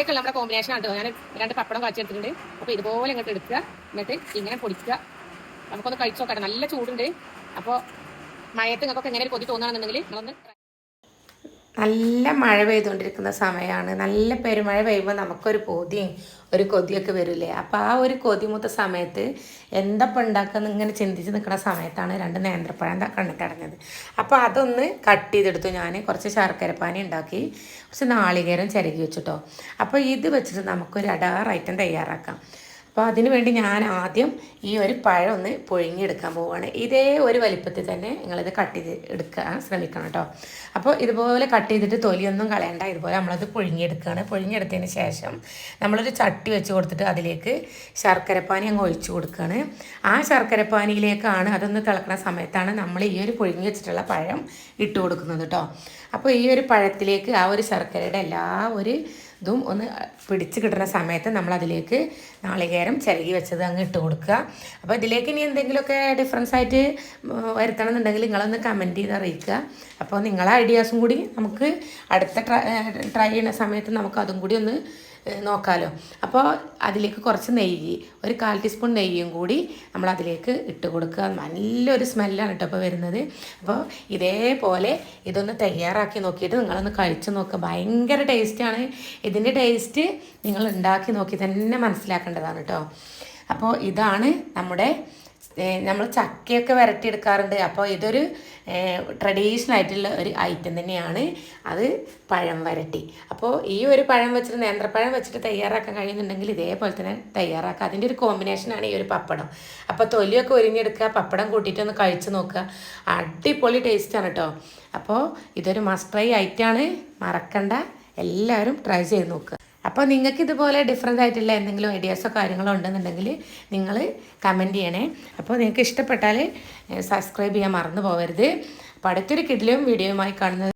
ഇതിലേക്കുള്ള നമ്മുടെ കോമ്പിനേഷൻ ആണ് ഞാൻ രണ്ട് പപ്പടം കാച്ചെടുത്തിട്ടുണ്ട് അപ്പോൾ ഇതുപോലെ ഇങ്ങോട്ട് എടുക്കുക. എന്നിട്ട് ഇങ്ങനെ പൊടിക്കുക. നമുക്കൊന്ന് കഴിച്ചു നോക്കട്ടെ. നല്ല ചൂടുണ്ട്. അപ്പോൾ മഴയത്ത് നിങ്ങൾക്കൊക്കെ എങ്ങനെ ഒരു കൊതി തോന്നുകയാണെന്നുണ്ടെങ്കിൽ നിങ്ങളൊന്ന് നല്ല മഴ പെയ്തുകൊണ്ടിരിക്കുന്ന സമയമാണ് നല്ല പെരുമഴ പെയ്യുമ്പോൾ നമുക്കൊരു കൊതിയും ഒരു കൊതിയൊക്കെ വരില്ലേ? അപ്പോൾ ആ ഒരു കൊതി മൂത്ത സമയത്ത് എന്തപ്പം ഉണ്ടാക്കുന്ന ഇങ്ങനെ ചിന്തിച്ച് നിൽക്കുന്ന സമയത്താണ് രണ്ട് നേന്ത്രപ്പഴം തടഞ്ഞത്. അപ്പോൾ അതൊന്ന് കട്ട് ചെയ്തെടുത്തു ഞാൻ കുറച്ച് ശർക്കരപ്പാനി ഉണ്ടാക്കി കുറച്ച് നാളികേരം ചിരകി വെച്ചിട്ടോ. അപ്പോൾ ഇത് വെച്ചിട്ട് നമുക്കൊരു അടാർ ഐറ്റം തയ്യാറാക്കാം. അപ്പോൾ അതിന് വേണ്ടി ഞാൻ ആദ്യം ഈ ഒരു പഴം ഒന്ന് പുഴുങ്ങിയെടുക്കാൻ പോവുകയാണ്. ഇതേ ഒരു വലിപ്പത്തിൽ തന്നെ നിങ്ങളിത് കട്ട് ചെയ്ത് എടുക്കാൻ ശ്രമിക്കണം കേട്ടോ. അപ്പോൾ ഇതുപോലെ കട്ട് ചെയ്തിട്ട് തൊലിയൊന്നും കളയണ്ട. ഇതുപോലെ നമ്മളത് പുഴുങ്ങിയെടുക്കുകയാണ്. പുഴുങ്ങിയെടുത്തതിന് ശേഷം നമ്മളൊരു ചട്ടി വെച്ച് കൊടുത്തിട്ട് അതിലേക്ക് ശർക്കരപ്പാനി അങ്ങ് ഒഴിച്ചു കൊടുക്കുകയാണ്. ആ ശർക്കരപ്പാനിയിലേക്കാണ് അതൊന്ന് തിളക്കുന്ന സമയത്താണ് നമ്മൾ ഈ ഒരു പുഴുങ്ങി വെച്ചിട്ടുള്ള പഴം ഇട്ട് കൊടുക്കുന്നത് കേട്ടോ. അപ്പോൾ ഈ ഒരു പഴത്തിലേക്ക് ആ ഒരു ശർക്കരയുടെ എല്ലാ ഒരു ഇതും ഒന്ന് പിടിച്ച് കിട്ടുന്ന സമയത്ത് നമ്മൾ അതിലേക്ക് നാളികേരം ചിരകി വെച്ചത് അങ്ങ് ഇട്ട് കൊടുക്കുക. അപ്പോൾ ഇതിലേക്ക് ഇനി എന്തെങ്കിലുമൊക്കെ ഡിഫറൻസ് ആയിട്ട് വരുത്തണം എന്നുണ്ടെങ്കിൽ നിങ്ങളൊന്ന് കമന്റ് ചെയ്ത് അറിയിക്കുക. അപ്പോൾ നിങ്ങളെ ഐഡിയാസും കൂടി നമുക്ക് അടുത്ത ട്രൈ ട്രൈ ചെയ്യുന്ന സമയത്ത് നമുക്ക് അതും കൂടി ഒന്ന് നോക്കാമല്ലോ അപ്പോൾ അതിലേക്ക് കുറച്ച് നെയ്യ് ഒരു കാൽ ടീസ്പൂൺ നെയ്യും കൂടി നമ്മൾ അതിലേക്ക് ഇട്ട് കൊടുക്കുക. നല്ലൊരു സ്മെല്ലാണ് കേട്ടോ അപ്പോൾ വരുന്നത്. അപ്പോൾ ഇതേപോലെ ഇതൊന്ന് തയ്യാറാക്കി നോക്കിയിട്ട് നിങ്ങളൊന്ന് കഴിച്ച് നോക്കുക ഭയങ്കര ടേസ്റ്റാണ് ഇതിന്റെ ടേസ്റ്റ് നിങ്ങൾ ഉണ്ടാക്കി നോക്കി തന്നെ മനസ്സിലാക്കേണ്ടതാണ് കേട്ടോ അപ്പോൾ ഇതാണ് നമ്മുടെ നമ്മൾ ചക്കയൊക്കെ വരട്ടിയെടുക്കാറുണ്ട്. അപ്പോൾ ഇതൊരു ട്രഡീഷണൽ ആയിട്ടുള്ള ഒരു ഐറ്റം തന്നെയാണ്. അത് പഴം വരട്ടി. അപ്പോൾ ഈ ഒരു പഴം വെച്ചിട്ട് നേന്ത്രപ്പഴം വെച്ചിട്ട് തയ്യാറാക്കാൻ കഴിയുന്നുണ്ടെങ്കിൽ ഇതേപോലെ തന്നെ തയ്യാറാക്കുക അതിന്റെ ഒരു കോമ്പിനേഷനാണ് ഈ ഒരു പപ്പടം. അപ്പോൾ തൊലിയൊക്കെ ഒരിഞ്ഞെടുക്കുക പപ്പടം കൂട്ടിയിട്ട് ഒന്ന് കഴിച്ച് നോക്കുക. അടിപൊളി ടേസ്റ്റാണ് കേട്ടോ. അപ്പോൾ ഇതൊരു മസ്റ്റ് ട്രൈ ഐറ്റമാണ് മറക്കണ്ട. എല്ലാവരും ട്രൈ ചെയ്ത് നോക്കുക. അപ്പോൾ നിങ്ങൾക്ക് ഇതുപോലെ ഡിഫറെന്റ് ആയിട്ടുള്ള എന്തെങ്കിലും ഐഡിയാസോ കാര്യങ്ങളോ ഉണ്ടെന്നുണ്ടെങ്കിൽ നിങ്ങൾ കമന്റ് ചെയ്യണേ. അപ്പോൾ നിങ്ങൾക്ക് ഇഷ്ടപ്പെട്ടാൽ സബ്സ്ക്രൈബ് ചെയ്യാൻ മറന്നു പോകരുത് അപ്പോൾ അടുത്തൊരു കിഡിലും വീഡിയോയുമായി കാണുന്നത്